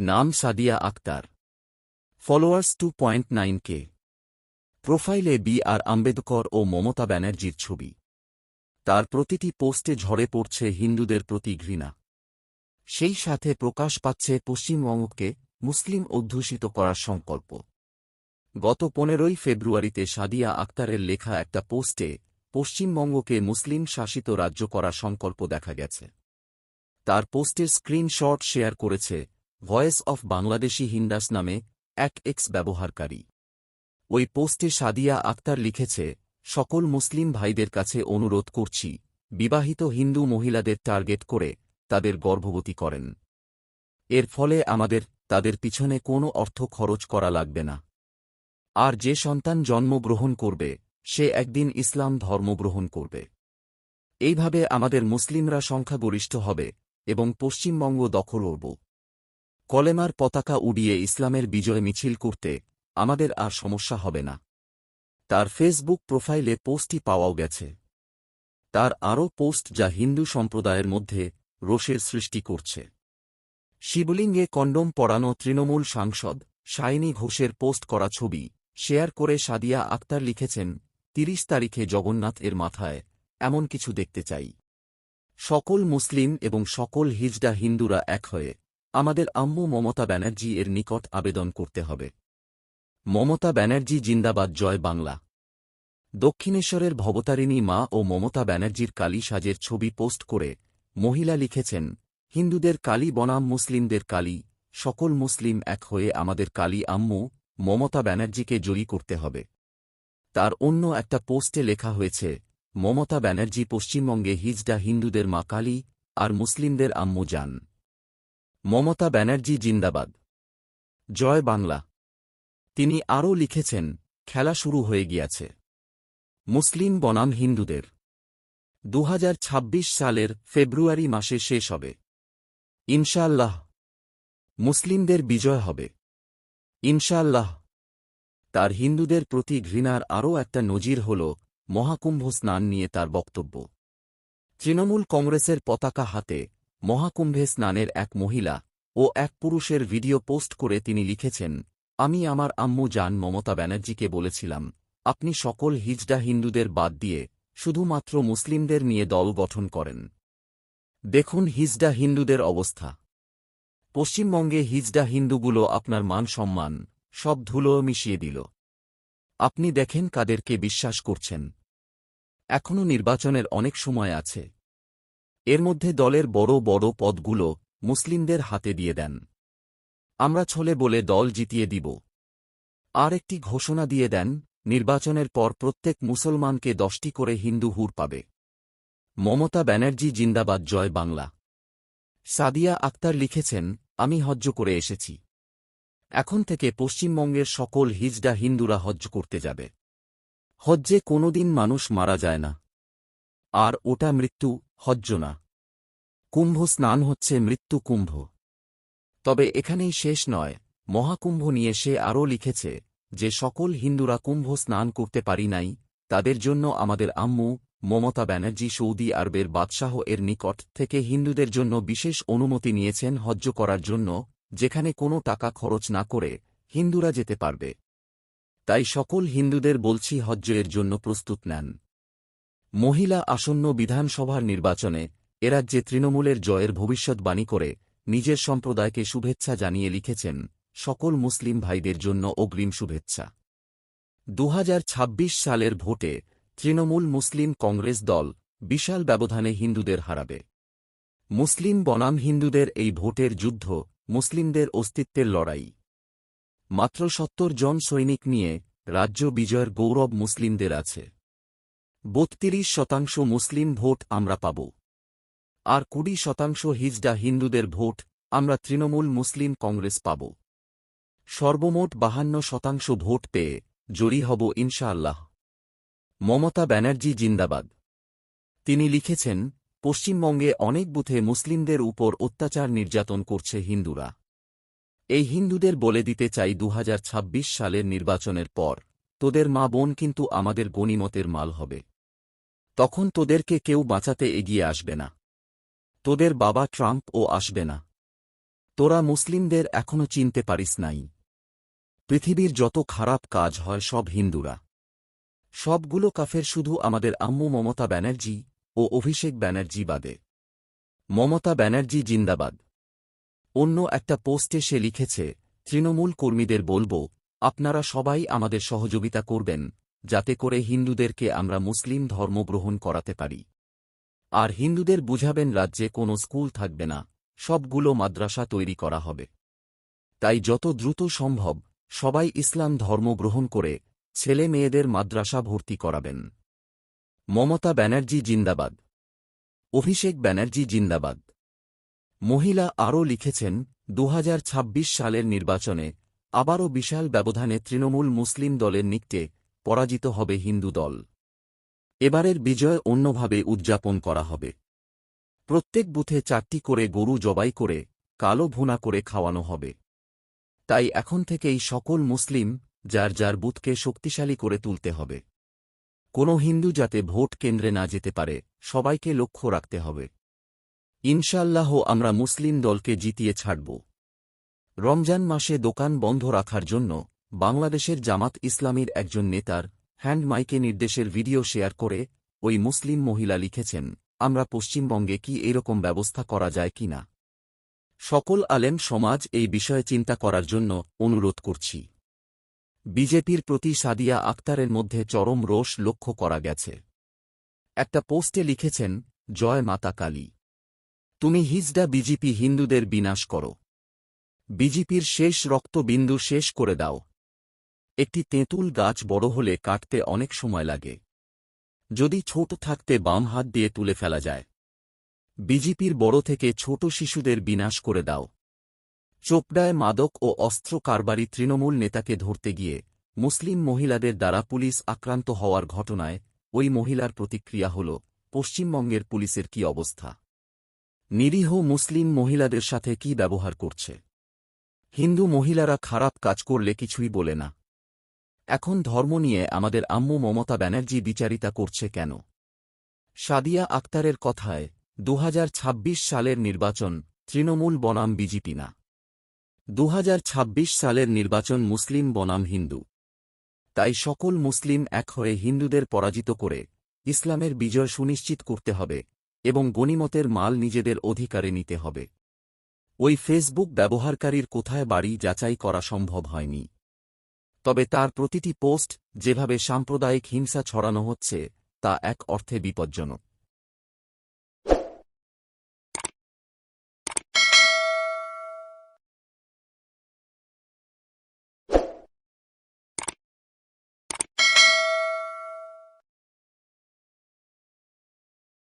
নাম Sadia Akter. Followers two point nine K প্রোফাইলে B R Ambedkar ও মমতা ব্যানার্জির ছবি। তার প্রতিটি পোস্টে ঝরে পড়ছে হিন্দুদের প্রতি ঘৃণা। সেই সাথে প্রকাশ পাচ্ছে পশ্চিমবঙ্গকে মুসলিম অধ্যুষিত করার সংকল্প। গত পনেরোই ফেব্রুয়ারিতে সাদিয়া আক্তারের লেখা একটা পোস্টে পশ্চিমবঙ্গকে মুসলিম শাসিত রাজ্য করার সংকল্প দেখা গেছে। তার পোস্টের স্ক্রিনশট শেয়ার করেছে ভয়েস অফ বাংলাদেশি হিন্দাস নামে এক এক্স ব্যবহারকারী। ওই পোস্টে সাদিয়া আক্তার লিখেছে, সকল মুসলিম ভাইদের কাছে অনুরোধ করছি, বিবাহিত হিন্দু মহিলাদের টার্গেট করে তাদের গর্ভবতী করেন। এর ফলে আমাদের, তাদের পিছনে কোনো অর্থ খরচ করা লাগবে না। আর যে সন্তান জন্মগ্রহণ করবে, সে একদিন ইসলাম ধর্ম গ্রহণ করবে। এইভাবে আমাদের মুসলিমরা সংখ্যাগরিষ্ঠ হবে এবং পশ্চিমবঙ্গ দখল করব। কলেমার পতাকা উড়িয়ে ইসলামের বিজয় মিছিল করতে আমাদের আর সমস্যা হবে না। তার ফেসবুক প্রোফাইলে পোস্টটি পাওয়াও গেছে। তার আরও পোস্ট যা হিন্দু সম্প্রদায়ের মধ্যে রোষের সৃষ্টি করছে। শিবলিঙ্গে কন্ডম পরানো তৃণমূল সাংসদ শাইনি ঘোষের পোস্ট করা ছবি শেয়ার করে সাদিয়া আক্তার লিখেছেন, তিরিশ তারিখে জগন্নাথ এর মাথায় এমন কিছু দেখতে চাই। সকল মুসলিম এবং সকল হিজডা হিন্দুরা এক হয়ে আমাদের আম্মু মমতা ব্যানার্জি এর নিকট আবেদন করতে হবে। মমতা ব্যানার্জি জিন্দাবাদ, জয় বাংলা। দক্ষিণেশ্বরের ভবতারিণী মা ও মমতা ব্যানার্জির কালী সাজের ছবি পোস্ট করে মহিলা লিখেছেন, হিন্দুদের কালী বনাম, মুসলিমদের কালী, সকল মুসলিম এক হয়ে আমাদের কালী আম্মু মমতা ব্যানার্জিকে জয়ী করতে হবে। তার অন্য একটা পোস্টে লেখা হয়েছে, মমতা ব্যানার্জি পশ্চিমবঙ্গে হিজডা হিন্দুদের মা কালী আর মুসলিমদের আম্মু যান। মমতা ব্যানার্জি জিন্দাবাদ। জয় বাংলা। তিনি আরও লিখেছেন, খেলা শুরু হয়ে গিয়াছে। মুসলিম বনাম হিন্দুদের। দু হাজার ছাব্বিশ সালের ফেব্রুয়ারি মাসে শেষ হবে। ইনশাআল্লাহ। মুসলিমদের বিজয় হবে। ইনশাআল্লাহ। তার হিন্দুদের প্রতি ঘৃণার আরও একটা নজির হল মহাকুম্ভ স্নান নিয়ে তার বক্তব্য। তৃণমূল কংগ্রেসের পতাকা হাতে মহাকুম্ভে স্নানের এক মহিলা ও এক পুরুষের ভিডিও পোস্ট করে তিনি লিখেছেন, আমি আমার আম্মু জান মমতা ব্যানার্জিকে বলেছিলাম, আপনি সকল হিজডা হিন্দুদের বাদ দিয়ে শুধুমাত্র মুসলিমদের নিয়ে দল গঠন করেন। দেখুন হিজডা হিন্দুদের অবস্থা। পশ্চিমবঙ্গে হিজডা হিন্দুগুলো আপনার মান সম্মান, সব ধুলো মিশিয়ে দিল। আপনি দেখেন কাদেরকে বিশ্বাস করছেন। এখনও নির্বাচনের অনেক সময় আছে। এর মধ্যে দলের বড় বড় পদগুলো মুসলিমদের হাতে দিয়ে দেন। আমরা ছলে বলে দল জিতিয়ে দিব। আর একটি ঘোষণা দিয়ে দেন, নির্বাচনের পর প্রত্যেক মুসলমানকে দশটি করে হিন্দু হুর পাবে। মমতা ব্যানার্জি জিন্দাবাদ, জয় বাংলা। সাদিয়া আক্তার লিখেছেন, আমি হজ্জ করে এসেছি। এখন থেকে পশ্চিমবঙ্গের সকল হিজডা হিন্দুরা হজ্জ করতে যাবে। হজ্জে কোনোদিন মানুষ মারা যায় না। আর ওটা মৃত্যু হজ্জ না কুম্ভ স্নান হচ্ছে মৃত্যু কুম্ভ। তবে এখানেই শেষ নয়, মহাকুম্ভ নিয়ে সে আরও লিখেছে যে সকল হিন্দুরা কুম্ভ স্নান করতে পারি নাই, তাদের জন্য আমাদের আম্মু, মমতা ব্যানার্জি, সৌদি আরবের বাদশাহ এর নিকট থেকে হিন্দুদের জন্য বিশেষ অনুমতি নিয়েছেন হজ্জ করার জন্য, যেখানে কোনো টাকা খরচ না করে হিন্দুরা যেতে পারবে। তাই সকল হিন্দুদের বলছি হজ্জ এর জন্য প্রস্তুত নেন। মহিলা আসন্ন বিধানসভার নির্বাচনে এরাজ্যে তৃণমূলের জয়ের ভবিষ্যৎবাণী করে নিজের সম্প্রদায়কে শুভেচ্ছা জানিয়ে লিখেছেন সকল মুসলিম ভাইদের জন্য অগ্রিম শুভেচ্ছা। দু হাজার ছাব্বিশ সালের ভোটে তৃণমূল মুসলিম কংগ্রেস দল বিশাল ব্যবধানে হিন্দুদের হারাবে। মুসলিম বনাম হিন্দুদের এই ভোটের যুদ্ধ মুসলিমদের অস্তিত্বের লড়াই। মাত্র সত্তর জন সৈনিক নিয়ে রাজ্য বিজয়ের গৌরব মুসলিমদের আছে। বত্রিশ শতাংশ মুসলিম ভোট আমরা পাব। আর কুড়ি শতাংশ হিজডা হিন্দুদের ভোট আমরা তৃণমূল মুসলিম কংগ্রেস পাব। সর্বমোট বাহান্ন শতাংশ ভোট পেয়ে জড়ি হব ইনশাআল্লাহ। মমতা ব্যানার্জি জিন্দাবাদ। তিনি লিখেছেন, পশ্চিমবঙ্গে অনেক বুথে মুসলিমদের উপর অত্যাচার নির্যাতন করছে হিন্দুরা। এই হিন্দুদের বলে দিতে চাই দুহাজার ছাব্বিশ সালের নির্বাচনের পর, তোদের মা বোন কিন্তু আমাদের গণিমতের মাল হবে। তখন তোদেরকে কেউ বাঁচাতে এগিয়ে আসবে না। তোদের বাবা ট্রাম্প ও আসবে না। তোরা মুসলিমদের এখনও চিনতে পারিস নাই। পৃথিবীর যত খারাপ কাজ হয় সব হিন্দুরা। সবগুলো কাফের শুধু আমাদের আম্মু মমতা ব্যানার্জি ও অভিষেক ব্যানার্জি বাদে। মমতা ব্যানার্জি জিন্দাবাদ। অন্য একটা পোস্টে সে লিখেছে, তৃণমূল কর্মীদের বলব, আপনারা সবাই আমাদের সহযোগিতা করবেন যাতে করে হিন্দুদেরকে আমরা মুসলিম ধর্ম গ্রহণ করাতে পারি। আর হিন্দুদের বুঝাবেন রাজ্যে কোনো স্কুল থাকবে না, সবগুলো মাদ্রাসা তৈরি করা হবে। তাই যত দ্রুত সম্ভব সবাই ইসলাম ধর্ম গ্রহণ করে ছেলে মেয়েদের মাদ্রাসা ভর্তি করাবেন। মমতা ব্যানার্জি জিন্দাবাদ। অভিষেক ব্যানার্জি জিন্দাবাদ। মহিলা আরও লিখেছেন দু হাজার ছাব্বিশ সালের নির্বাচনে আবারও বিশাল ব্যবধানে তৃণমূল মুসলিম দলের নিকটে পরাজিত হবে হিন্দু দল। এবারের বিজয় অন্যভাবে উদযাপন করা হবে। প্রত্যেক বুথে চারটি করে গরু জবাই করে, কালো ভুনা করে খাওয়ানো হবে। তাই এখন থেকেই সকল মুসলিম, যার যার বুথকে শক্তিশালী করে তুলতে হবে। কোনো হিন্দু যাতে ভোট কেন্দ্রে না যেতে পারে, সবাইকে লক্ষ্য রাখতে হবে। ইনশাল্লাহ আমরা মুসলিম দলকে জিতিয়ে ছাড়ব। রমজান মাসে দোকান বন্ধ রাখার জন্য বাংলাদেশের জামাত ইসলামীর একজন নেতার হ্যান্ড মাইকে নির্দেশের ভিডিও শেয়ার করে ওই মুসলিম মহিলা লিখেছেন, আমরা পশ্চিমবঙ্গে কি এরকম ব্যবস্থা করা যায় কি না সকল আলেম সমাজ এই বিষয়ে চিন্তা করার জন্য অনুরোধ করছি। বিজেপির প্রতি সাদিয়া আক্তারের মধ্যে চরম রোষ লক্ষ্য করা গেছে। একটা পোস্টে লিখেছেন, জয় মাতা কালী। তুমি হিজডা বিজেপি হিন্দুদের বিনাশ করো। বিজেপির শেষ রক্তবিন্দু শেষ করে দাও। একটি তেঁতুল গাছ বড় হলে কাটতে অনেক সময় লাগে। যদি ছোট থাকতে বাম হাত দিয়ে তুলে ফেলা যায়। বিজেপির বড় থেকে ছোট শিশুদের বিনাশ করে দাও। চোপড়ায় মাদক ও অস্ত্র কারবারি তৃণমূল নেতাকে ধরতে গিয়ে মুসলিম মহিলাদের দ্বারা পুলিশ আক্রান্ত হওয়ার ঘটনায় ওই মহিলার প্রতিক্রিয়া হল, পশ্চিমবঙ্গের পুলিশের কি অবস্থা? নিরীহ মুসলিম মহিলাদের সাথে কি ব্যবহার করছে? হিন্দু মহিলারা খারাপ কাজ করলে কিছুই বলে না। এখন ধর্ম নিয়ে আমাদের আম্মু মমতা ব্যানার্জি বিচারিতা করছে কেন? সাদিয়া আক্তারের কথায়, দুহাজার ছাব্বিশ সালের নির্বাচন, তৃণমূল বনাম বিজেপি না। দুহাজার ছাব্বিশ সালের নির্বাচন মুসলিম বনাম হিন্দু। তাই সকল মুসলিম এক হয়ে হিন্দুদের পরাজিত করে ইসলামের বিজয় সুনিশ্চিত করতে হবে এবং গণিমতের মাল নিজেদের অধিকারে নিতে হবে। ওই ফেসবুক ব্যবহারকারীর কোথায় বাড়ি যাচাই করা সম্ভব হয়নি। তবে তার প্রতিটি পোস্ট যেভাবে সাম্প্রদায়িক হিংসা ছড়ানো হচ্ছে তা এক অর্থে বিপজ্জনক।